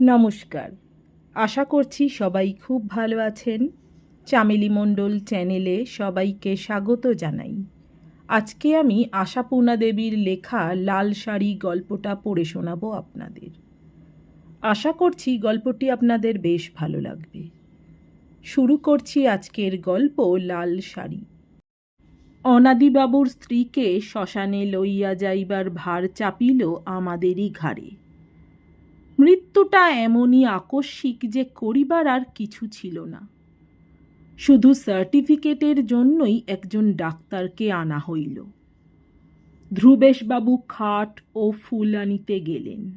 নমস্কার। আশা করছি সবাই খুব ভালো আছেন। চামেলি মণ্ডল চ্যানেলে সবাইকে স্বাগত জানাই। আজকে আমি আশাপূর্ণা দেবীর লেখা লাল শাড়ি গল্পটা পড়ে শোনাবো আপনাদের। আশা করছি গল্পটি আপনাদের বেশ ভালো লাগবে। শুরু করছি আজকের গল্প লাল শাড়ি। অনাদিবাবুর স্ত্রীকে শ্মশানে লইয়া যাইবার ভার চাপিল আমাদেরই ঘাড়ে। মৃত্যুটা এমনই আকস্মিক যে করিবার আর কিছু ছিল না। শুধু সার্টিফিকেটের জন্যই একজন ডাক্তারকে আনা হইল। ধ্রুবেশবাবু খাট ও ফুল আনিতে গেলেন।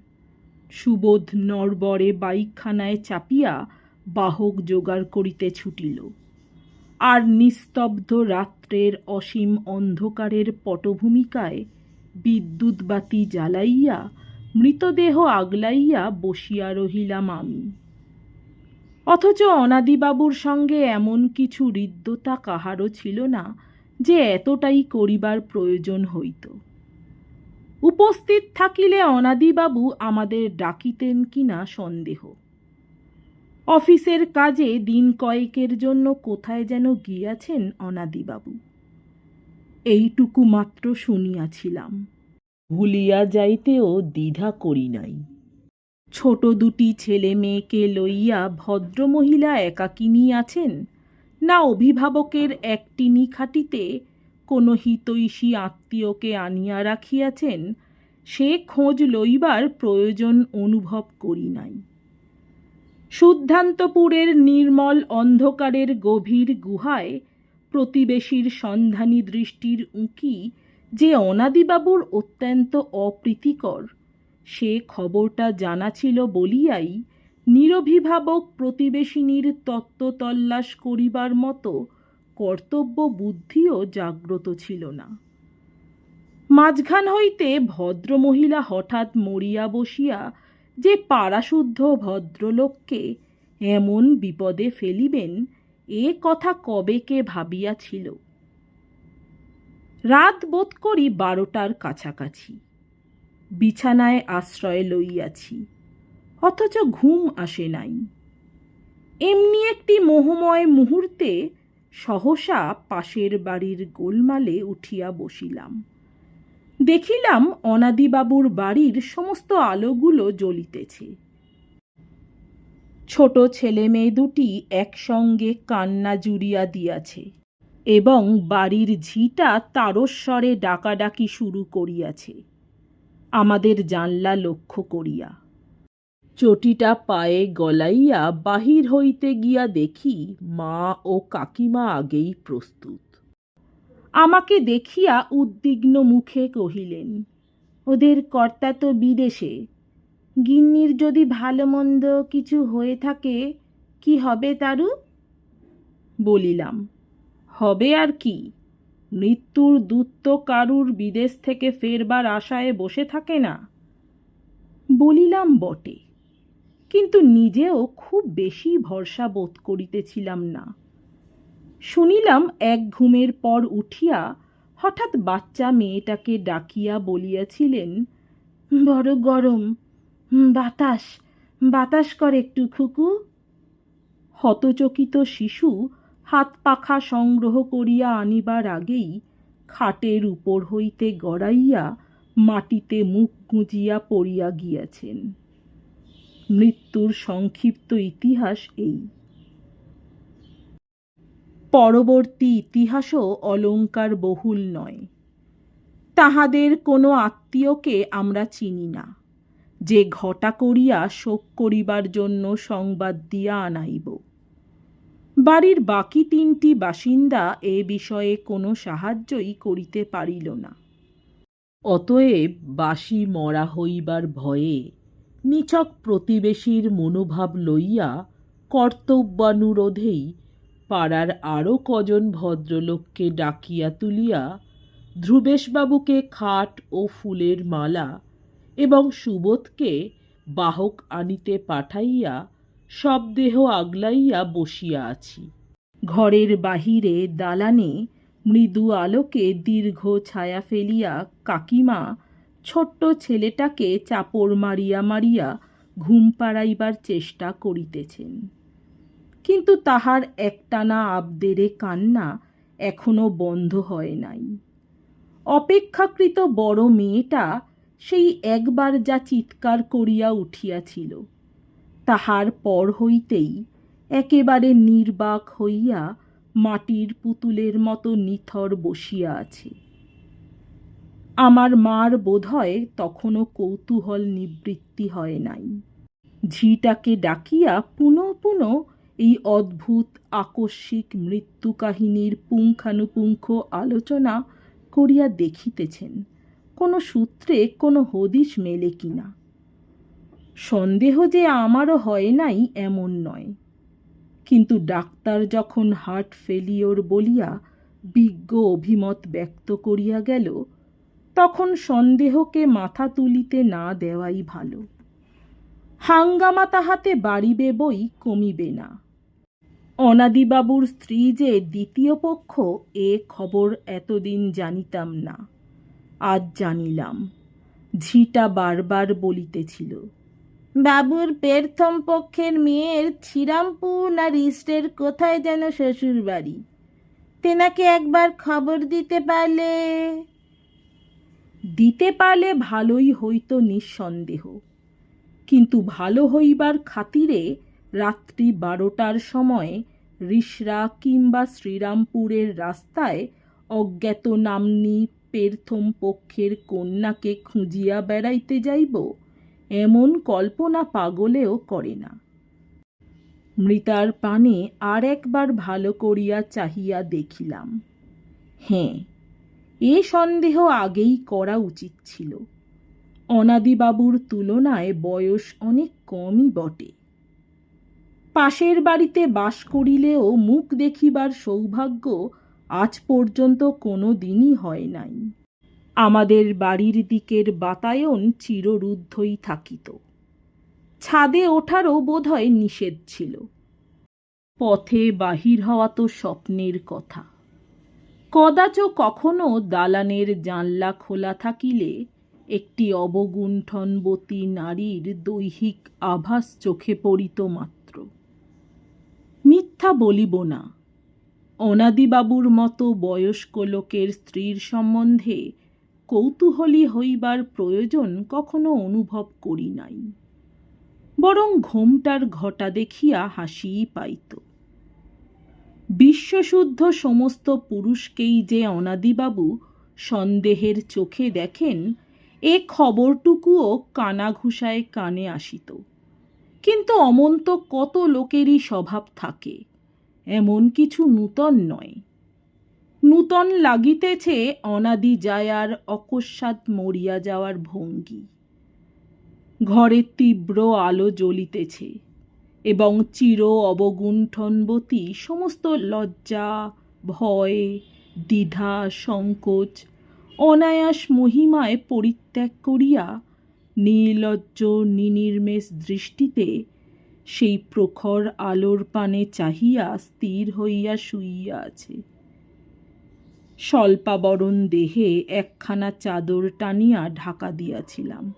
সুবোধ নরবরে বাইকখানায় চাপিয়া বাহক জোগাড় করিতে ছুটিল। আর নিস্তব্ধ রাত্রের অসীম অন্ধকারের পটভূমিকায় বিদ্যুৎ বাতি জ্বালাইয়া মৃতদেহ আগলাইয়া বসিয়া রহিলাম আমি। অথচ অনাদিবাবুর সঙ্গে এমন কিছু হৃদ্যতা কাহারও ছিল না যে এতটাই করিবার প্রয়োজন হইত। উপস্থিত থাকিলে অনাদিবাবু আমাদের ডাকিতেন কিনা সন্দেহ। অফিসের কাজে দিন কয়েকের জন্য কোথায় যেন গিয়াছেন অনাদিবাবু। এইটুকু মাত্র শুনিয়াছিলাম। ভুলিয়া যাইতেও দ্বিধা করি নাই। ছোট দুটি ছেলে মেয়েকে লইয়া ভদ্রমহিলা একাকিনী আছেন না অভিভাবকের একটিনি খাটিতে কোনো হিতৈষী আত্মীয়কে আনিয়া রাখিয়াছেন, সে খোঁজ লইবার প্রয়োজন অনুভব করি নাই। শুদ্ধান্তপুরের নির্মল অন্ধকারের গভীর গুহায় প্রতিবেশীর সন্ধানী দৃষ্টির উঁকি যে অনাদিবাবুর অত্যন্ত অপ্রীতিকর, সে খবরটা জানা ছিল বলিয়াই নিরভিভাবক প্রতিবেশিনীর তত্ত্ব তল্লাশ করিবার মতো কর্তব্য বুদ্ধিও জাগ্রত ছিল না। মাঝখান হইতে ভদ্রমহিলা হঠাৎ মরিয়া বসিয়া যে পাড়াশুদ্ধ ভদ্রলোককে এমন বিপদে ফেলিবেন, এ কথা কবে কে ভাবিয়াছিল? রাত বোধ করি বারোটার কাছাকাছি। বিছানায় আশ্রয় লইয়াছি, অথচ ঘুম আসে নাই। এমনি একটি মোহময় মুহূর্তে সহসা পাশের বাড়ির গোলমালে উঠিয়া বসিলাম। দেখিলাম অনাদিবাবুর বাড়ির সমস্ত আলোগুলো জ্বলিতেছে। ছোট ছেলে মেয়ে দুটি একসঙ্গে কান্না জুড়িয়া দিয়াছে। এবং বাড়ির ঝিটা তারস্বরে ডাকাডাকি শুরু করিয়াছে। আমাদের জানলা লক্ষ্য করিয়া। চটিটা পায়ে গলাইয়া বাহির হইতে গিয়া দেখি মা ও কাকিমা আগেই প্রস্তুত। আমাকে দেখিয়া উদ্বিগ্ন মুখে কহিলেন, ওদের কর্তা তো বিদেশে। গিন্নির যদি ভালো মন্দ কিছু হয়ে থাকে, কি হবে তারু? বলিলাম হবে আর কি? মৃত্যুর দূত কারুর বিদেশ থেকে ফেরবার আশায় বসে থাকে না? বলিলাম, বটে। কিন্তু নিজেও খুব বেশি ভরসা বোধ করিতেছিলাম না। শুনিলাম, এক ঘুমের পর উঠিয়া হঠাৎ বাচ্চা মেয়েটাকে ডাকিয়া বলিয়াছিলেন, বড় গরম, বাতাস বাতাস কর একটু, খুকু। হতচকিত শিশু হাত পাখা সংগ্রহ করিয়া আনিবার আগেই খাটের উপর হইতে গড়াইয়া মাটিতে মুখ গুঁজিয়া পড়িয়া গিয়াছেন। মৃত্যুর সংক্ষিপ্ত ইতিহাস এই। পরবর্তী ইতিহাসও অলঙ্কার বহুল নয়। তাহাদের কোনো আত্মীয়কে আমরা চিনি না। যে ঘটা করিয়া শোক করিবার জন্য সংবাদ দিয়া আনাইব। বাড়ির বাকি তিনটি বাসিন্দা এ বিষয়ে কোনো সাহায্যই করিতে পারিল না। অতএব বাসি মরা হইবার ভয়ে নিছক প্রতিবেশীর মনোভাব লইয়া কর্তব্যানুরোধেই পাড়ার আরও কজন ভদ্রলোককে ডাকিয়া তুলিয়া ধ্রুবেশবাবুকে খাট ও ফুলের মালা এবং সুবোধকে বাহক আনিতে পাঠাইয়া সব দেহ আগলাইয়া বসিয়া আছি। ঘরের বাহিরে দালানে মৃদু আলোকে দীর্ঘ ছায়া ফেলিয়া কাকিমা ছোট্ট ছেলেটাকে চাপড় মারিয়া মারিয়া ঘুম পাড়াইবার চেষ্টা করিতেছেন। কিন্তু তাহার একটানা আবদেরে কান্না এখনও বন্ধ হয় নাই। অপেক্ষাকৃত বড় মেয়েটা সেই একবার যা চিৎকার করিয়া উঠিয়াছিল। তাহার পর হইতেই একেবারে নির্বাক হইয়া মাটির পুতুলের মতো নিথর বসিয়া আছে। আমার মার বোধহয় তখনও কৌতূহল নিবৃত্তি হয় নাই। ঝিটাকে ডাকিয়া পুনঃ পুনঃ এই অদ্ভুত আকস্মিক মৃত্যু কাহিনীর পুঙ্খানুপুঙ্খ আলোচনা করিয়া দেখিতেছেন। কোনো সূত্রে কোনো হদিশ মেলে কিনা। সন্দেহ যে আমারও হয় নাই এমন নয়। কিন্তু ডাক্তার যখন হার্ট ফেলিওর বলিয়া বিজ্ঞ অভিমত ব্যক্ত করিয়া গেল, তখন সন্দেহকে মাথা তুলিতে না দেওয়াই ভালো। হাঙ্গামা তাহাতে বাড়িবে বই কমিবে না। অনাদিবাবুর স্ত্রী যে দ্বিতীয় পক্ষ, এ খবর এতদিন জানিতাম না। আজ জানিলাম, ঝিটা বারবার বলিতেছিল। বাবুর পেরথম পক্ষের মেয়ের ছিরামপুর না রিস্টের কোথায় যেন শ্বশুর বাড়ি তেনাকে একবার খবর দিতে পারলে? দিতে পারলে ভালোই হইতো নিঃসন্দেহ। কিন্তু ভালো হইবার খাতিরে রাত্রি বারোটার সময় রিসরা কিংবা শ্রীরামপুরের রাস্তায় অজ্ঞাত নামনি পেরথম পক্ষের কন্যাকে খুঁজিয়া বেড়াইতে যাইব। এমন কল্পনা পাগলেও করে না। মৃতার পানে আর একবার ভালো করিয়া চাহিয়া দেখিলাম। হ্যাঁ এ সন্দেহ আগেই করা উচিত ছিল। অনাদিবাবুর তুলনায় বয়স অনেক কমই বটে। পাশের বাড়িতে বাস করিলেও মুখ দেখিবার সৌভাগ্য আজ পর্যন্ত কোনো দিনই হয় নাই। আমাদের বাড়ির দিকের বাতায়ন চিররুদ্ধই থাকিত। ছাদে ওঠারও বোধহয় নিষেধ ছিল। পথে বাহির হওয়া তো স্বপ্নের কথা। কদাচ কখনো দালানের জানলা খোলা থাকিলে একটি অবগুণ্ঠনবতী নারীর দৈহিক আভাস চোখে পড়িত মাত্র। মিথ্যা বলিব না। অনাদিবাবুর মতো বয়স্ক লোকের স্ত্রীর সম্বন্ধে কৌতূহলী হইবার প্রয়োজন কখনো অনুভব করি নাই। বরং ঘোমটার ঘটা দেখিয়া হাসিই পাইত। বিশ্বশুদ্ধ সমস্ত পুরুষকেই যে অনাদিবাবু সন্দেহের চোখে দেখেন, এ খবরটুকুও কানাঘুষায় কানে আসিত। কিন্তু অমন্ত কত লোকেরই স্বভাব থাকে, এমন কিছু নূতন নয়। নূতন লাগিতেছে অনাদি জায়ার অকস্মাৎ মরিয়া যাওয়ার ভঙ্গি। ঘরের তীব্র আলো জ্বলিতেছে এবং চির অবগুণ্ঠনবতী সমস্ত লজ্জা, ভয়, দ্বিধা, সংকোচ, অনায়াস মহিমায় পরিত্যাগ করিয়া নির্লজ্জ নিনির্মেষ দৃষ্টিতে সেই প্রখর আলোর পানে চাহিয়া স্থির হইয়া শুইয়া আছে। স্বল্পাবরণ দেহে একখানা চাদর টানিয়া ঢাকা দিয়াছিলাম।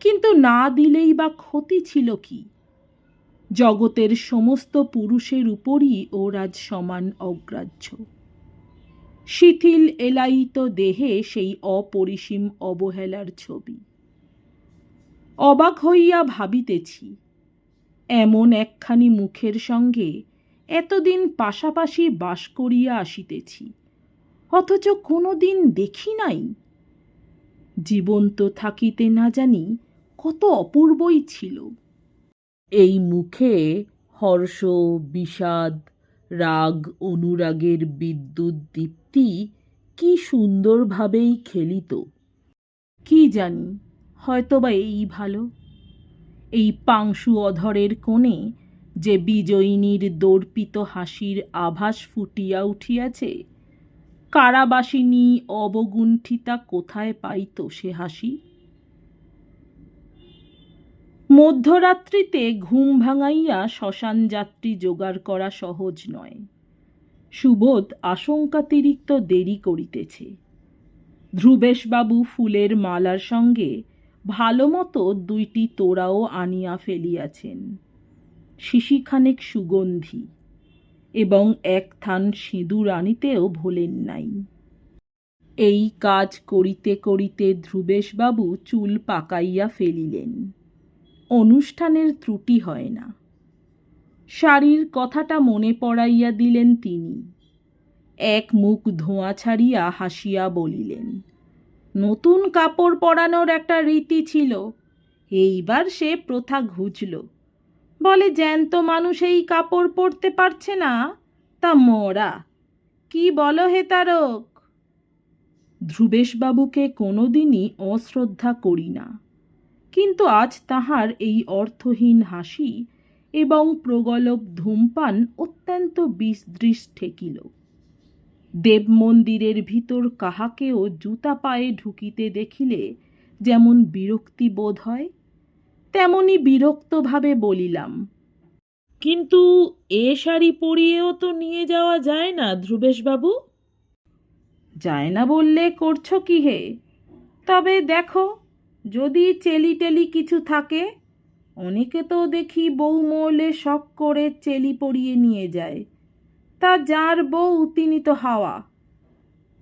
কিন্তু না দিলেই বা ক্ষতি ছিল কি? জগতের সমস্ত পুরুষের উপরই ওর আজ সমান অগ্রাহ্য। শিথিল এলায়িত দেহে সেই অপরিসীম অবহেলার ছবি। অবাক হইয়া ভাবিতেছি, এমন একখানি মুখের সঙ্গে এতদিন পাশাপাশি বাস করিয়া আসিতেছি। অথচ কোনো দিন দেখি নাই। জীবন্ত থাকিতে না জানি কত অপূর্বই ছিল। এই মুখে হর্ষ, বিষাদ, রাগ, অনুরাগের বিদ্যুৎ দীপ্তি কি সুন্দরভাবেই খেলিত। কি জানি, হয়তোবা এই ভালো। এই পাংশু অধরের কোণে যে বিজয়িনীর দর্পিত হাসির আভাস ফুটিয়া উঠিয়াছে কারাবাসিনী অবগুণ্ঠিতা কোথায় পাইত সে হাসি? মধ্যরাত্রিতে ঘুম ভাঙাইয়া শ্মশান যাত্রী জোগাড় করা সহজ নয়। সুবোধ আশঙ্কাতিরিক্ত দেরি করিতেছে। ধ্রুবেশবাবু ফুলের মালার সঙ্গে ভালো মতো দুইটি তোড়াও আনিয়া ফেলিয়াছেন। শিশিখানেক সুগন্ধি এবং এক থান সিঁদুর আনিতেও ভোলেন নাই। এই কাজ করিতে করিতে ধ্রুবেশবাবু চুল পাকাইয়া ফেলিলেন। অনুষ্ঠানের ত্রুটি হয় না। শাড়ির কথাটা মনে পড়াইয়া দিলেন তিনি। এক মুখ ধোঁয়া ছাড়িয়া হাসিয়া বলিলেন, নতুন কাপড় পরানোর একটা রীতি ছিল। এইবার সে প্রথা ঘুচল। বলে, জ্যান্ত মানুষ এই কাপড় পরতে পারছে না? তা মরা। কি বলো হে তারক? ধ্রুবেশবাবুকে কোনোদিনই অশ্রদ্ধা করি না। কিন্তু আজ তাহার এই অর্থহীন হাসি এবং প্রগলভ ধূমপান অত্যন্ত বিদৃশ ঠেকিল দেব মন্দিরের ভিতর কাহাকেও জুতা পায়ে ঢুকিতে দেখিলে যেমন বিরক্তি বোধ হয় তেমনি বিরক্তভাবে বলিলাম কিন্তু এ শাড়ি পরিয়েও তো নিয়ে যাওয়া যায় না ধ্রুবেশবাবু? যায় না বললে করছ কি হে? তবে দেখো যদি চেলি টেলি কিছু থাকে অনেকে তো দেখি বউ মৌলে শখ করে চেলি পরিয়ে নিয়ে যায় তা যার বউ তিনি তো হাওয়া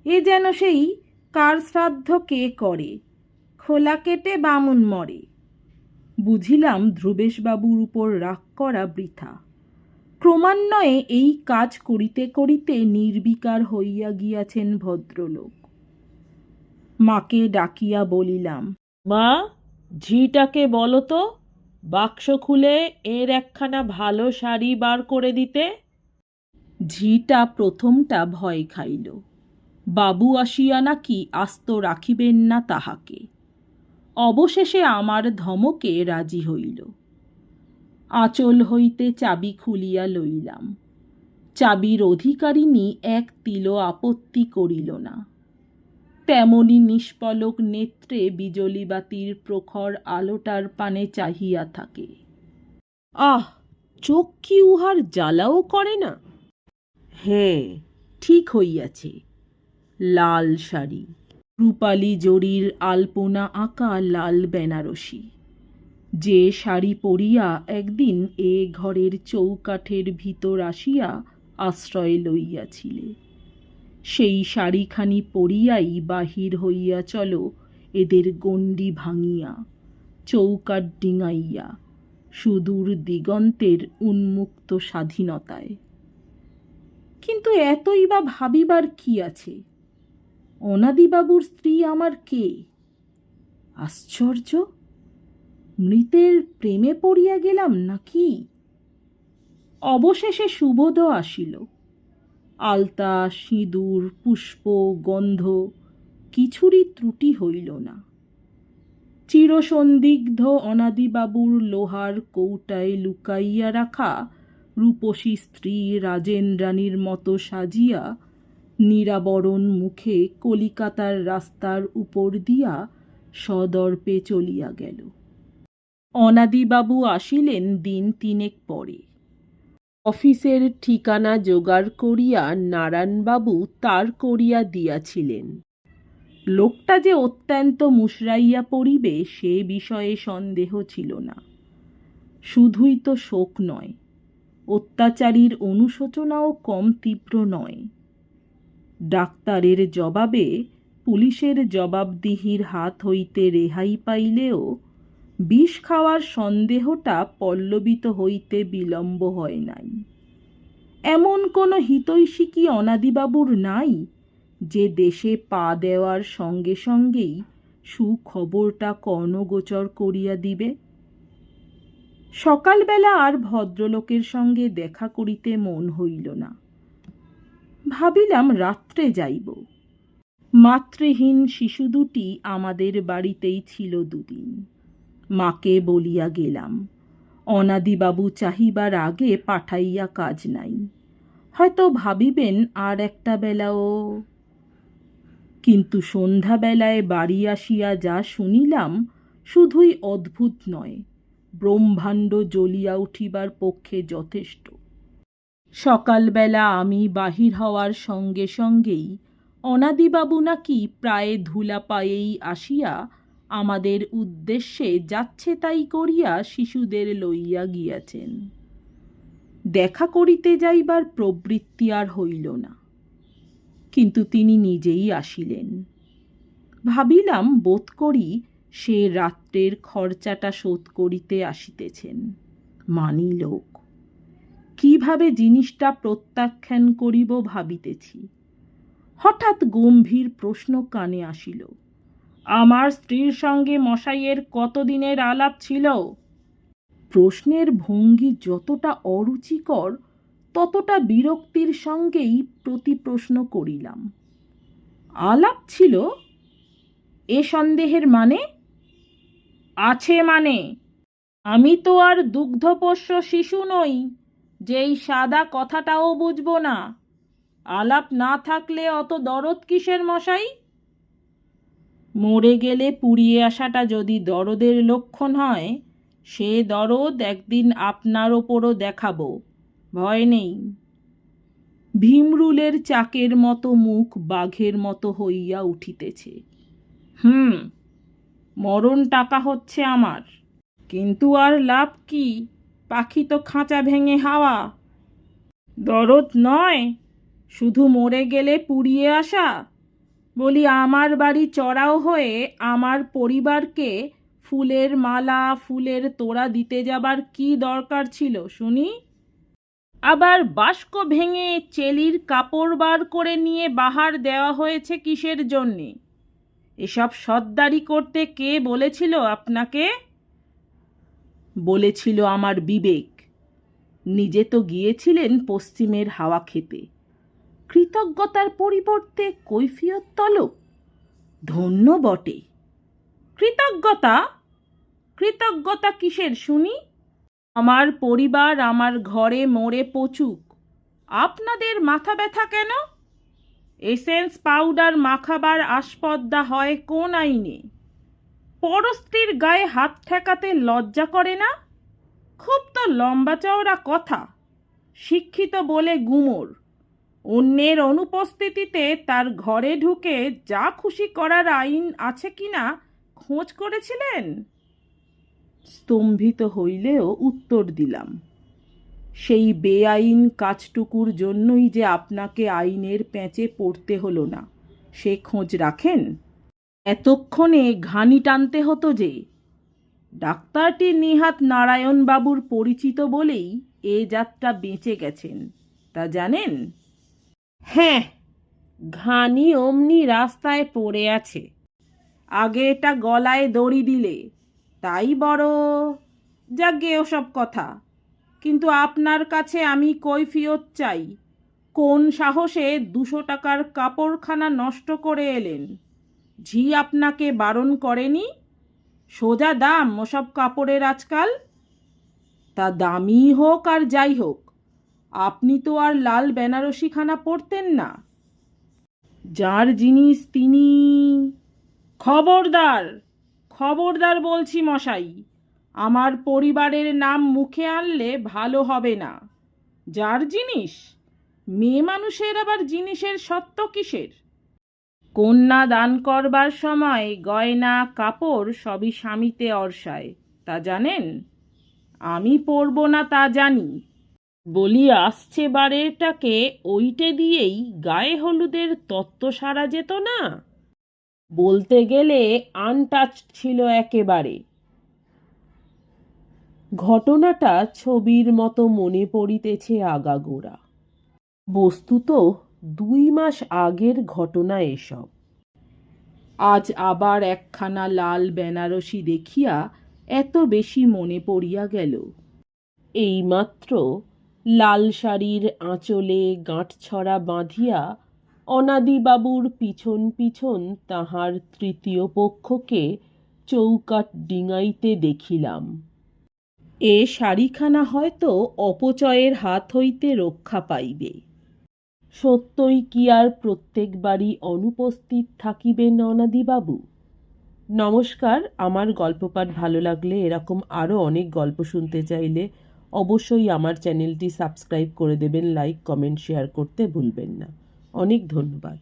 এ যেন সেই কার শ্রাদ্ধ কে করে? খোলা কেটে বামুন মরে। বুঝিলাম ধ্রুবেশবাবুর উপর রাগ করা বৃথা। ক্রমান্বয়ে এই কাজ করিতে করিতে নির্বিকার হইয়া গিয়াছেন ভদ্রলোক। মাকে ডাকিয়া বলিলাম মা ঝিটাকে বলো তো বাক্স খুলে এর একখানা ভালো শাড়ি বার করে দিতে। ঝিটা প্রথমটা ভয় খাইল। বাবু আসিয়া নাকি আস্ত রাখিবেন না তাহাকে। অবশেষে আমার ধমকে রাজি হইল। আঁচল হইতে চাবি খুলিয়া লইলাম। চাবির অধিকারিণী এক তিল আপত্তি করিল না। তেমনি নিষ্পলক নেত্রে বিজলিবাতির প্রখর আলোটার পানে চাহিয়া থাকে। আহ চোখ কি উহার জ্বালাও করে না? হ্যাঁ ঠিক হইয়াছে। লাল শাড়ি। রূপালি জরির আলপনা আঁকা লাল বেনারসি। যে শাড়ি পরিয়া একদিন এ ঘরের চৌকাঠের ভিতর আসিয়া আশ্রয় লইয়াছিলে, সেই শাড়িখানি পরিয়াই বাহির হইয়া চলো এদের গণ্ডি ভাঙিয়া চৌকাট ডিঙাইয়া সুদূর দিগন্তের উন্মুক্ত স্বাধীনতায়। কিন্তু এতই বা ভাবিবার কি আছে? অনাদিবাবুর স্ত্রী আমার কে? আশ্চর্য! মৃতের প্রেমে পড়িয়া গেলাম নাকি? অবশেষে সুবোধ আসিল। আলতা, সিঁদুর, পুষ্প, গন্ধ, কিছুরই ত্রুটি হইল না। চিরসন্দিগ্ধ অনাদিবাবুর লোহার কৌটায় লুকাইয়া রাখা রূপসী স্ত্রী রাজেন্দ্রাণীর মতো সাজিয়া নিরাবরণ মুখে কলিকাতার রাস্তার উপর দিয়া সদর্পে চলিয়া গেল। অনাদিবাবু আসিলেন দিন তিনেক পরে। অফিসের ঠিকানা জোগাড় করিয়া নারায়ণবাবু তার করিয়া দিয়াছিলেন। লোকটা যে অত্যন্ত মুশরাইয়া পড়িবে সে বিষয়ে সন্দেহ ছিল না। শুধুই তো শোক নয়, অত্যাচারীর অনুশোচনাও কম তীব্র নয়। ডাক্তারের জবাবে পুলিশের জবাবদিহির হাত হইতে রেহাই পাইলেও বিষ খাওয়ার সন্দেহটা পল্লবিত হইতে বিলম্ব হয় নাই। এমন কোনো হিতৈষী কি অনাদিবাবুর নাই যে দেশে পা দেওয়ার সঙ্গে সঙ্গেই সুখবরটা কর্ণগোচর করিয়া দিবে। সকালবেলা আর ভদ্রলোকের সঙ্গে দেখা করিতে মন হইল না। ভাবিলাম রাত্রে যাইব। মাতৃহীন শিশু দুটি আমাদের বাড়িতেই ছিল দুদিন। মাকে বলিয়া গেলাম, অনাদিবাবু চাহিবার আগে পাঠাইয়া কাজ নাই। হয়তো ভাবিবেন আর একটা বেলাও। কিন্তু সন্ধ্যাবেলায় বাড়ি আসিয়া যা শুনিলাম, শুধুই অদ্ভুত নয়, ব্রহ্মাণ্ড জ্বলিয়া উঠিবার পক্ষে যথেষ্ট। সকালবেলা আমি বাহির হওয়ার সঙ্গে সঙ্গেই অনাদিবাবু নাকি প্রায় ধুলা পায়েই আসিয়া আমাদের উদ্দেশ্যে যাচ্ছে তাই করিয়া শিশুদের লইয়া গিয়াছেন। দেখা করিতে যাইবার প্রবৃত্তি আর হইল না। কিন্তু তিনি নিজেই আসিলেন। ভাবিলাম বোধ করি সে রাত্রের খরচাটা শোধ করিতে আসিতেছেন। মানি লোক কীভাবে জিনিসটা প্রত্যাখ্যান করিব ভাবিতেছি। হঠাৎ গম্ভীর প্রশ্ন কানে আসিল, আমার স্ত্রীর সঙ্গে মশাইয়ের কতদিনের আলাপ ছিল? প্রশ্নের ভঙ্গি যতটা অরুচিকর, ততটা বিরক্তির সঙ্গেই প্রতিপ্রশ্ন করিলাম, আলাপ ছিল? এ সন্দেহের মানে? আছে মানে। আমি তো আর দুগ্ধপোষ্য শিশু নই। যেই সাদা কথাটাও বুঝব না। আলাপ না থাকলে অত দরদ কিসের মশাই? মরে গেলে পুড়িয়ে আসাটা যদি দরদের লক্ষণ হয়, সে দরদ একদিন আপনার ওপরও দেখাবো। ভয় নেই। ভীমরুলের চাকের মতো মুখ বাঘের মতো হইয়া উঠিতেছে। হুম, মরণ টাকা হচ্ছে আমার, কিন্তু আর লাভ কি? পাখি তো খাঁচা ভেঙে হাওয়া। দরদ নয়, শুধু মরে গেলে পুড়িয়ে আসা। বলি, আমার বাড়ি চড়াও হয়ে আমার পরিবারকে ফুলের মালা, ফুলের তোড়া দিতে যাবার কি দরকার ছিল, শুনি? আবার বাস্ক ভেঙে চেলির কাপড় বার করে নিয়ে বাহার দেওয়া হয়েছে কিসের জন্যে? এসব সর্দারি করতে কে বলেছিল আপনাকে? বলেছিল আমার বিবেক। নিজে তো গিয়েছিলেন পশ্চিমের হাওয়া খেতে। কৃতজ্ঞতার পরিবর্তে কৈফিয়ত তলব? ধন্য বটে। কৃতজ্ঞতা? কৃতজ্ঞতা কিসের শুনি? আমার পরিবার আমার ঘরে মরে পচুক। আপনাদের মাথা ব্যথা কেন? এসেন্স পাউডার মাখাবার আসপদ্দা হয় কোন আইনে? পরস্ত্রীর গায়ে হাত ঠেকাতে লজ্জা করে না? খুব তো লম্বা চওড়া কথা, শিক্ষিত বলে গুমর। অন্যের অনুপস্থিতিতে তার ঘরে ঢুকে যা খুশি করার আইন আছে কিনা খোঁজ করেছিলেন? স্তম্ভিত হইলেও উত্তর দিলাম, সেই বেআইন কাজটুকুর জন্যই যে আপনাকে আইনের প্যাঁচে পড়তে হলো না, সে খোঁজ রাখেন? এতক্ষণে ঘানি টানতে হতো যে ডাক্তারটি নিহাত নারায়ণবাবুর পরিচিত বলেই এ যাত্রা বেঁচে গেছেন। তা জানেন? হ্যাঁ ঘানি অমনি রাস্তায় পড়ে আছে। আগে এটা গলায় দড়ি দিলে, তাই বড় যাগে ওসব কথা। কিন্তু আপনার কাছে আমি কৈফিয়ত চাই। কোন সাহসে দুশো টাকার কাপড়খানা নষ্ট করে এলেন? ঝি আপনাকে বারণ করেনি? সোজা দাম, ওসব কাপড়ের আজকাল। তা দামি হোক আর যাই হোক, আপনি তো আর লাল বেনারসিখানা পরতেন না। যার জিনিস তিনি খবরদার খবরদার বলছি মশাই, আমার পরিবারের নাম মুখে আনলে ভালো হবে না। যার জিনিস? মেয়ে মানুষের আবার জিনিসের সত্য কিসের? কন্যা দান করবার সময় গয়না কাপড় সবই স্বামীতে অর্ষায়, তা জানেন? আমি পরব না তা জানি। বলি আসছে বারেটাকে ওইটে দিয়েই গায়ে হলুদের তত্ত্ব সারা যেত না? বলতে গেলে আনটাচড ছিল একেবারে। ঘটনাটা ছবির মতো মনে পড়িতেছে আগাগোড়া। বস্তুত দুই মাস আগের ঘটনা এসব। আজ আবার একখানা লাল বেনারসি দেখিয়া এত বেশি মনে পড়িয়া গেল। এইমাত্র লাল শাড়ির আঁচলে গাঁটছড়া বাঁধিয়া অনাদিবাবুর পিছন পিছন তাহার তৃতীয় পক্ষকে চৌকাট ডিঙাইতে দেখিলাম। এ শাড়িখানা হয়তো অপচয়ের হাত হইতে রক্ষা পাইবে। সত্যই কি আর প্রত্যেকবারই অনুপস্থিত থাকিবেন অনাদিবাবু নমস্কার, আমার গল্পপাঠ ভালো লাগলে এরকম আরও অনেক গল্প শুনতে চাইলে অবশ্যই আমার চ্যানেলটি সাবস্ক্রাইব করে দেবেন, লাইক, কমেন্ট, শেয়ার করতে ভুলবেন না। অনেক ধন্যবাদ।